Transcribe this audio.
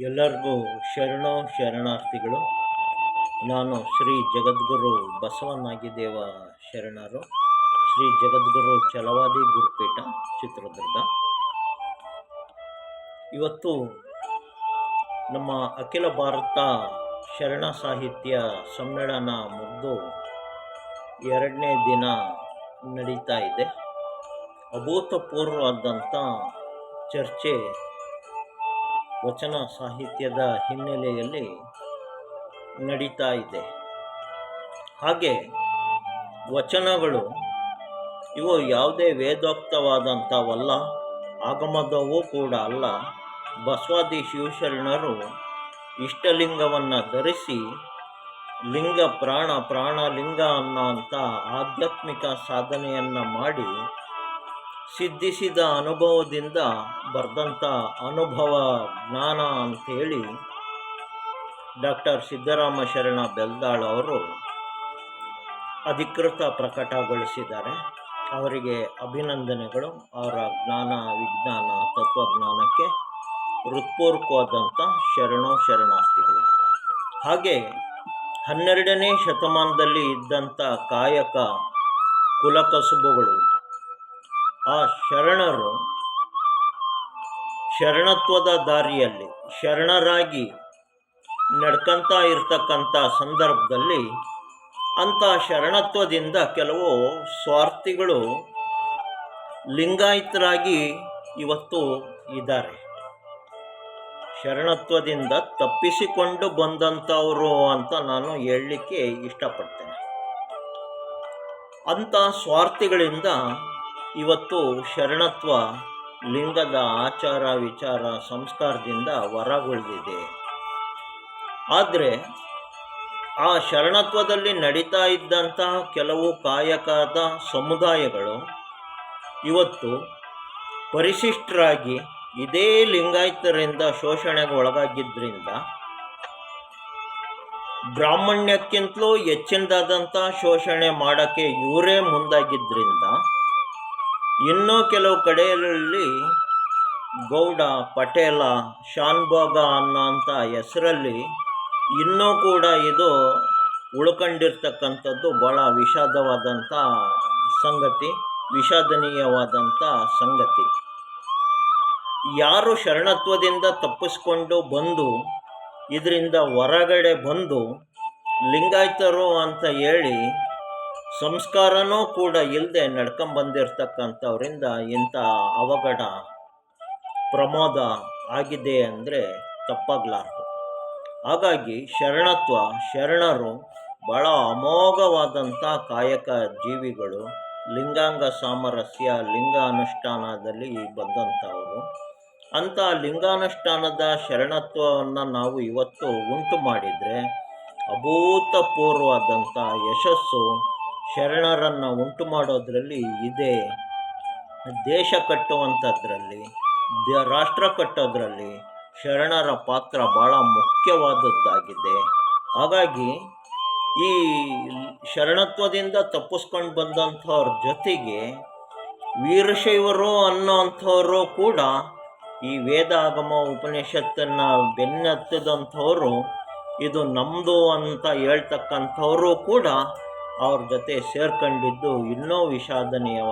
ಎಲ್ಲರಿಗೂ ಶರಣೋ ಶರಣಾರ್ಥಿಗಳು ನಾನು ಶ್ರೀ ಜಗದ್ಗುರು ಬಸವನಾಗಿದೇವ ಶರಣರು. ಶ್ರೀ ಜಗದ್ಗುರು ಚಲವಾದಿ ಗುರುಪೀಠ, ಚಿತ್ರದುರ್ಗ. ಇವತ್ತು ನಮ್ಮ ಅಖಿಲ ಭಾರತ ಶರಣ ಸಾಹಿತ್ಯ ಸಮ್ಮೇಳನ ಮುಗಿದು ಎರಡನೇ ದಿನ ನಡೀತಾ ಇದೆ. ಅಭೂತಪೂರ್ವವಾದಂಥ ಚರ್ಚೆ ವಚನ ಸಾಹಿತ್ಯದ ಹಿನ್ನೆಲೆಯಲ್ಲಿ ನಡೀತಾ ಇದೆ. ಹಾಗೆ ವಚನಗಳು ಇವು ಯಾವುದೇ ವೇದೋಕ್ತವಾದಂಥವಲ್ಲ, ಆಗಮದವೂ ಕೂಡ ಅಲ್ಲ. ಬಸವಾದಿ ಶಿವಶರಣರು ಇಷ್ಟಲಿಂಗವನ್ನು ಧರಿಸಿ ಲಿಂಗ ಪ್ರಾಣ ಪ್ರಾಣ ಲಿಂಗ ಅನ್ನೋಂಥ ಆಧ್ಯಾತ್ಮಿಕ ಸಾಧನೆಯನ್ನು ಮಾಡಿ ಸಿದ್ಧಿಸಿದ ಅನುಭವದಿಂದ ಬರೆದಂಥ ಅನುಭವ ಜ್ಞಾನ ಅಂಥೇಳಿ ಡಾಕ್ಟರ್ ಸಿದ್ದರಾಮ ಶರಣ ಬೆಲ್ದಾಳ್ ಅವರು ಅಧಿಕೃತ ಪ್ರಕಟಗೊಳಿಸಿದ್ದಾರೆ. ಅವರಿಗೆ ಅಭಿನಂದನೆಗಳು. ಅವರ ಜ್ಞಾನ, ವಿಜ್ಞಾನ, ತತ್ವಜ್ಞಾನಕ್ಕೆ ಹೃತ್ಪೂರ್ವಕವಾದಂಥ ಶರಣೋ ಶರಣಾರ್ಥಿಗಳು ಹಾಗೆ ಹನ್ನೆರಡನೇ ಶತಮಾನದಲ್ಲಿ ಇದ್ದಂಥ ಕಾಯಕ ಕುಲಕಸುಬುಗಳು ಆ ಶರಣರು ಶರಣತ್ವದ ದಾರಿಯಲ್ಲಿ, ಶರಣರಾಗಿ ನಡ್ಕಂತ ಇರ್ತಕ್ಕಂಥ ಸಂದರ್ಭದಲ್ಲಿ ಅಂಥ ಶರಣತ್ವದಿಂದ ಕೆಲವು ಸ್ವಾರ್ಥಿಗಳು ಲಿಂಗಾಯತರಾಗಿ ಇವತ್ತು ಇದ್ದಾರೆ. ಶರಣತ್ವದಿಂದ ತಪ್ಪಿಸಿಕೊಂಡು ಬಂದಂಥವರು ಅಂತ ನಾನು ಹೇಳಲಿಕ್ಕೆ ಇಷ್ಟಪಡ್ತೇನೆ. ಅಂಥ ಸ್ವಾರ್ಥಿಗಳಿಂದ ಇವತ್ತು ಶರಣತ್ವ ಲಿಂಗದ ಆಚಾರ ವಿಚಾರ ಸಂಸ್ಕಾರದಿಂದ ಹೊರಗುಳಿದಿದೆ ಆದರೆ ಆ ಶರಣತ್ವದಲ್ಲಿ ನಡೀತಾ ಇದ್ದಂತಹ ಕೆಲವು ಕಾಯಕದ ಸಮುದಾಯಗಳು ಇವತ್ತು ಪರಿಶಿಷ್ಟರಾಗಿ ಇದೇ ಲಿಂಗಾಯತರಿಂದ ಶೋಷಣೆಗೆ ಒಳಗಾಗಿದ್ದರಿಂದ ಬ್ರಾಹ್ಮಣ್ಯಕ್ಕಿಂತಲೂ ಹೆಚ್ಚಿನದಾದಂಥ ಶೋಷಣೆ ಮಾಡೋಕ್ಕೆ ಇವರೇ ಮುಂದಾಗಿದ್ದರಿಂದ ಇನ್ನೂ ಕೆಲವು ಕಡೆಯಲ್ಲಿ ಗೌಡ ಪಟೇಲ, ಶಾನ್ಭೋಗ ಅನ್ನೋಂಥ ಹೆಸರಲ್ಲಿ ಇನ್ನೂ ಕೂಡ ಇದು ಉಳ್ಕೊಂಡಿರ್ತಕ್ಕಂಥದ್ದು ಭಾಳ ವಿಷಾದವಾದಂಥ ಸಂಗತಿ, ವಿಷಾದನೀಯವಾದಂಥ ಸಂಗತಿ. ಯಾರು ಶರಣತ್ವದಿಂದ ತಪ್ಪಿಸ್ಕೊಂಡು ಬಂದು, ಇದರಿಂದ ಹೊರಗಡೆ ಬಂದು ಲಿಂಗಾಯತರು ಅಂತ ಹೇಳಿ ಸಂಸ್ಕಾರನೂ ಕೂಡ ಇಲ್ಲದೆ ನಡ್ಕೊಂಬಂದಿರ್ತಕ್ಕಂಥವ್ರಿಂದ ಇಂಥ ಅವಘಡ ಪ್ರಮೋದ ಆಗಿದೆ ಅಂದರೆ ತಪ್ಪಾಗಲಾರ್ದು. ಹಾಗಾಗಿ ಶರಣತ್ವ, ಶರಣರು ಬಹಳ ಅಮೋಘವಾದಂಥ ಕಾಯಕ ಜೀವಿಗಳು, ಲಿಂಗಾಂಗ ಸಾಮರಸ್ಯ ಲಿಂಗ ಅನುಷ್ಠಾನದಲ್ಲಿ ಬಂದಂಥವರು. ಅಂಥ ಲಿಂಗಾನುಷ್ಠಾನದ ಶರಣತ್ವವನ್ನು ನಾವು ಇವತ್ತು ಉಂಟು ಮಾಡಿದರೆ ಅಭೂತಪೂರ್ವವಾದಂಥ ಯಶಸ್ಸು ಶರಣರನ್ನು ಉಂಟು ಮಾಡೋದರಲ್ಲಿ ಇದೆ ದೇಶ ಕಟ್ಟುವಂಥದ್ರಲ್ಲಿ ರಾಷ್ಟ್ರ ಕಟ್ಟೋದ್ರಲ್ಲಿ ಶರಣರ ಪಾತ್ರ ಭಾಳ ಮುಖ್ಯವಾದದ್ದಾಗಿದೆ. ಹಾಗಾಗಿ ಈ ಶರಣತ್ವದಿಂದ ತಪ್ಪಿಸ್ಕೊಂಡು ಬಂದಂಥವ್ರ ಜೊತೆಗೆ ವೀರಶೈವರು ಅನ್ನೋಂಥವರು ಕೂಡ ಈ ವೇದಾಗಮ ಉಪನಿಷತ್ತನ್ನು ಬೆನ್ನತ್ತದಂಥವರು, ಇದು ನಮ್ಮದು ಅಂತ ಹೇಳ್ತಕ್ಕಂಥವರು ಕೂಡ ಅವ್ರ ಜೊತೆ ಸೇರ್ಕೊಂಡಿದ್ದು ಇನ್ನೂ ವಿಷಾದನೀಯವಾದ